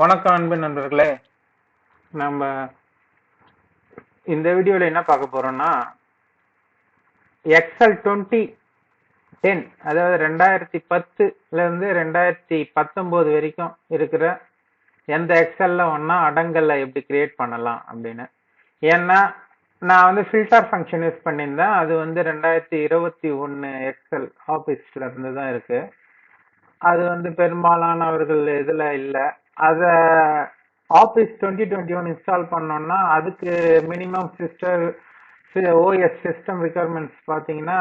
வணக்கம் அன்பு நண்பர்களே. நம்ம இந்த வீடியோவில் என்ன பார்க்க போறோம்னா எக்ஸல் டுவெண்ட்டி டென் அதாவது ரெண்டாயிரத்தி பத்துலேருந்து ரெண்டாயிரத்தி பத்தொம்போது வரைக்கும் இருக்கிற எந்த எக்ஸல்ல ஒன்றா அடங்கலை எப்படி கிரியேட் பண்ணலாம் அப்படின்னு. ஏன்னா நான் வந்து ஃபில்டர் ஃபங்க்ஷன் யூஸ் பண்ணியிருந்தேன். அது வந்து ரெண்டாயிரத்தி இருபத்தி ஒன்று எக்ஸல் ஆஃபீஸ்லேருந்து தான் இருக்குது அது வந்து பெரும்பாலானவர்கள் இதில் இல்லை. அத office twenty twenty one install பண்ணோம்னா அதுக்கு minimum sister OS system requirements பார்த்தீங்கன்னா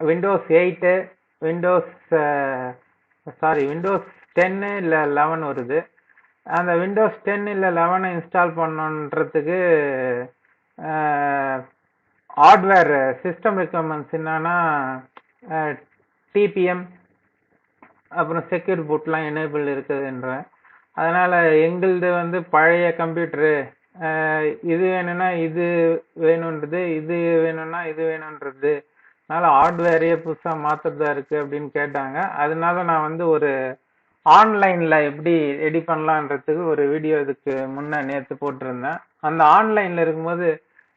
Windows eight Windows sorry Windows டென்னு இல்லை லெவன் வருது. அந்த விண்டோஸ் டென் இல்லை லெவனை இன்ஸ்டால் பண்ணணுன்றதுக்கு ஹார்ட்வேர் சிஸ்டம் ரெக்குவயர்மெண்ட்ஸ் என்னன்னா டிபிஎம் அப்புறம் செக்யூர் பூட்லாம் எனேபிள் இருக்குதுன்றேன் அதனால் எங்களுது வந்து பழைய கம்ப்யூட்டரு இது வேணும்னா இது வேணுன்றது இது வேணும்னா இது வேணுன்றது அதனால் ஹார்ட்வேரையே புதுசாக மாற்றுறதா இருக்குது அப்படின்னு கேட்டாங்க. அதனால நான் வந்து ஒரு ஆன்லைனில் எப்படி ரெடி பண்ணலான்றதுக்கு ஒரு வீடியோ இதுக்கு முன்னே நேற்று போட்டிருந்தேன். அந்த ஆன்லைனில் இருக்கும்போது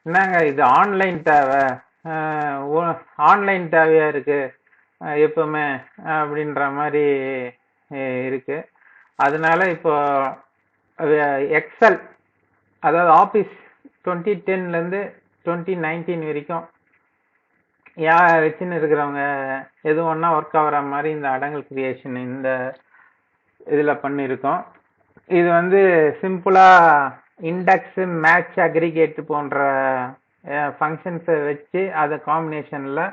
என்னங்க இது ஆன்லைன் தேவை? ஆன்லைன் தேவையாக இருக்குது எப்பவுமே அப்படின்ற மாதிரி இருக்கு. அதனால இப்போ எக்ஸல் அதாவது ஆஃபீஸ் டுவெண்ட்டி டென்லேருந்து டுவெண்ட்டி நைன்டீன் வரைக்கும் யா வச்சுன்னு இருக்கிறவங்க எது ஒன்றா ஒர்க் ஆகிற மாதிரி இந்த அடங்கல் கிரியேஷன் இந்த இதில் பண்ணியிருக்கோம். இது வந்து சிம்பிளாக இண்டெக்ஸு மேட்ச் அக்ரிகேட் போன்ற ஃபங்க்ஷன்ஸை வச்சு அதை காம்பினேஷனில்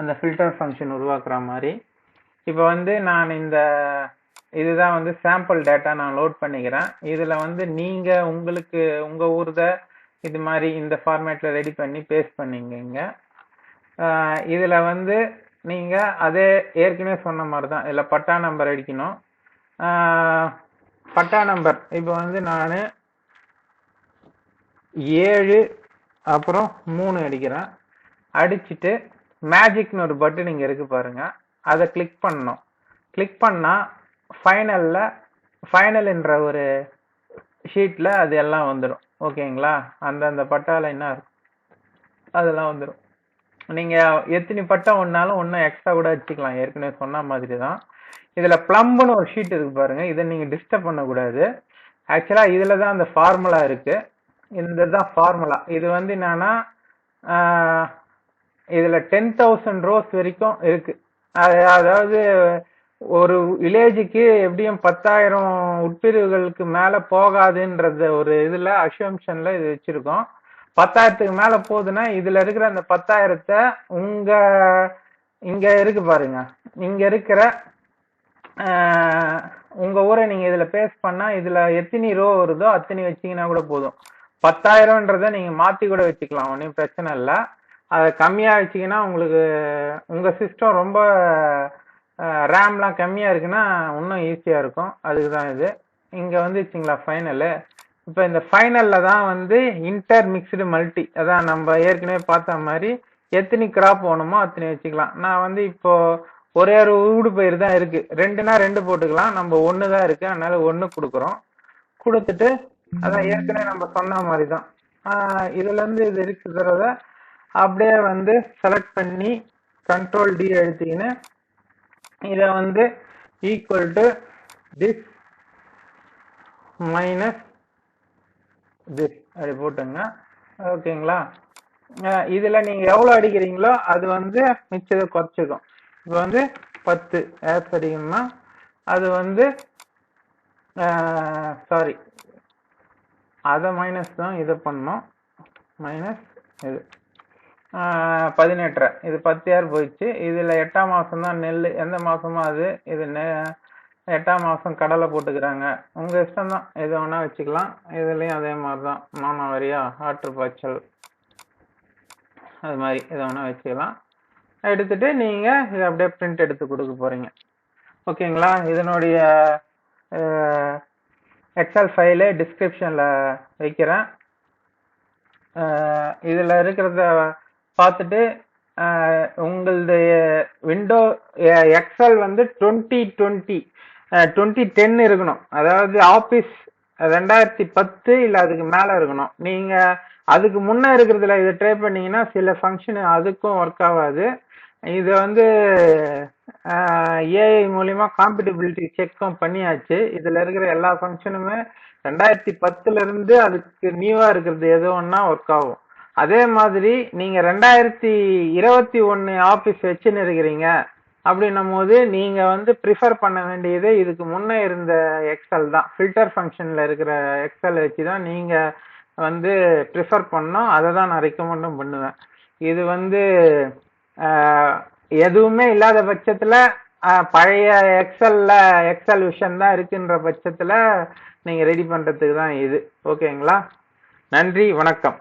அந்த ஃபில்டர் ஃபங்க்ஷன் உருவாக்குற மாதிரி. இப்போ வந்து நான் இந்த இதுதான் வந்து சாம்பிள் டேட்டா நான் லோட் பண்ணிக்கிறேன். இதில் வந்து நீங்கள் உங்களுக்கு உங்கள் ஊர்த இது மாதிரி இந்த ஃபார்மேட்டில் ரெடி பண்ணி பேஸ்ட் பண்ணிங்க இதில் வந்து நீங்கள் அதே ஏற்கனவே சொன்ன மாதிரி தான் இதில் பட்டா நம்பர் அடிக்கணும். பட்டா நம்பர் இப்போ வந்து நான் ஏழு அப்புறம் மூணு அடிக்கிறேன். அடிச்சுட்டு மேஜிக்னு ஒரு பட்டன் இங்கே இருக்கு பாருங்க. அதை கிளிக் பண்ணணும். கிளிக் பண்ணால் ஃபைனலில் ஃபைனல்ன்ற ஒரு ஷீட்டில் அது எல்லாம் வந்துடும் ஓகேங்களா அந்தந்த பட்டால என்ன இருக்கும்? அதெல்லாம் வந்துடும் நீங்கள் எத்தனை பட்டா ஒன்றாலும் ஒன்றும் எக்ஸ்ட்ரா கூட வச்சுக்கலாம். ஏற்கனவே சொன்ன மாதிரி தான் இதில் ப்ளம்புன்னு ஒரு ஷீட் இருக்கு பாருங்கள் இதை நீங்கள் டிஸ்டர்ப் பண்ணக்கூடாது. ஆக்சுவலாக இதில் தான் அந்த ஃபார்முலா இருக்குது இந்த தான் ஃபார்முலா இது வந்து என்னன்னா இதுல டென் தௌசண்ட் ரோஸ் வரைக்கும் இருக்கு. அதாவது ஒரு வில்லேஜுக்கு எப்படியும் பத்தாயிரம் உட்பிரிவுகளுக்கு மேல போகாதுன்றத ஒரு இதுல அசம்ஷன்ல இது வச்சிருக்கோம். பத்தாயிரத்துக்கு மேல போகுதுன்னா இதுல இருக்கிற அந்த பத்தாயிரத்தை உங்க இங்க இருக்கு பாருங்க. இங்க இருக்கிற உங்க ஊரை நீங்க இதுல பேஸ் பண்ணா இதுல எத்தனை ரோ வருதோ அத்தனை வச்சீங்கன்னா கூட போதும். பத்தாயிரம்ன்றத நீங்க மாத்தி கூட வச்சுக்கலாம் ஒன்றும் பிரச்சனை இல்லை. அதை கம்மியாக வச்சிங்கன்னா உங்களுக்கு உங்கள் சிஸ்டம் ரொம்ப ரேம்லாம் கம்மியாக இருக்குன்னா இன்னும் ஈஸியாக இருக்கும். அதுக்கு தான் இது. இங்கே வந்து வச்சிங்களா ஃபைனலு இப்போ இந்த ஃபைனலில் தான் வந்து இன்டர் மிக்ஸ்டு மல்டி அதான் நம்ம ஏற்கனவே பார்த்த மாதிரி எத்தனை கிராப் வேணுமோ அத்தனை வச்சுக்கலாம். நான் வந்து இப்போது ஒரே ஒரு ஊடு பயிர் தான் இருக்குது ரெண்டுனா ரெண்டு போட்டுக்கலாம். நம்ம ஒன்று தான் இருக்குது அதனால ஒன்று கொடுக்குறோம். கொடுத்துட்டு அதான் ஏற்கனவே நம்ம சொன்ன மாதிரி தான். இதுலேருந்து இது இருக்கிறத அப்படியே வந்து செலக்ட் பண்ணி கண்ட்ரோல் டி அழுத்திக்கின்னு இதை வந்து equal to this minus this அப்படி போட்டுங்க. ஓகேங்களா இதில் நீங்கள் எவ்வளோ அடிக்கிறீங்களோ அது வந்து மிச்சத்தை குறைச்சிக்கும். இப்போ வந்து பத்து ஆப்ஸ் அடிக்கணும்னா அது வந்து சாரி அதை மைனஸ் தான் இதை பண்ணோம் மைனஸ் இது. பதினெட்டரை. இது பத்து யார் போயிடுச்சு? இதில் எட்டாம் மாதம் தான் நெல் எந்த மாதமும் அது. இது நெ எட்டாம் மாதம் கடலை போட்டுக்கிறாங்க. உங்கள் இஷ்டம் தான் எது வேணால் வச்சுக்கலாம். இதுலேயும் அதே மாதிரி தான் மானாவாரியா ஆற்று பாய்ச்சல். அது மாதிரி எது வேணால் வச்சுக்கலாம். எடுத்துட்டு நீங்கள் இதை அப்படியே பிரிண்ட் எடுத்து கொடுக்க போகிறீங்க ஓகேங்களா? இதனுடைய எக்ஸல் ஃபைலு டிஸ்கிரிப்ஷனில் வைக்கிறேன். இதில் இருக்கிறத பார்த்துட்டு உங்களது விண்டோ எக்ஸல் வந்து டுவெண்ட்டி டுவெண்ட்டி டுவெண்ட்டி டென் இருக்கணும். அதாவது ஆஃபீஸ் ரெண்டாயிரத்தி பத்து இல்லை அதுக்கு மேலே இருக்கணும். நீங்கள் அதுக்கு முன்னே இருக்கிறதுல இதை ட்ரை பண்ணீங்கன்னா சில ஃபங்க்ஷன் அதுக்கும் ஒர்க் ஆகாது. இது வந்து ஏஐ மூலிமா காம்படிபிலிட்டி செக்கும் பண்ணியாச்சு. இதில் இருக்கிற எல்லா ஃபங்க்ஷனுமே ரெண்டாயிரத்தி பத்துலேருந்து அதுக்கு நியூவாக இருக்கிறது எது ஒன்றா ஒர்க் ஆகும். அதே மாதிரி நீங்க ரெண்டாயிரத்தி இருபத்தி ஒன்னு ஆபீஸ் வச்சுன்னு இருக்கிறீங்க அப்படின்னும் போது நீங்க வந்து ப்ரிஃபர் பண்ண வேண்டியது இதுக்கு முன்னே இருந்த எக்ஸல் தான். ஃபில்டர் ஃபங்க்ஷன்ல இருக்கிற எக்ஸல் வச்சு தான் நீங்க வந்து ப்ரிஃபர் பண்ணோம் அதை தான் நான் ரெக்கமெண்டும் பண்ணுவேன். இது வந்து எதுவுமே இல்லாத பட்சத்துல பழைய எக்ஸல்ல எக்ஸல் விஷன் தான் இருக்குன்ற பட்சத்துல நீங்க ரெடி பண்றதுக்கு தான் இது. ஓகேங்களா நன்றி வணக்கம்.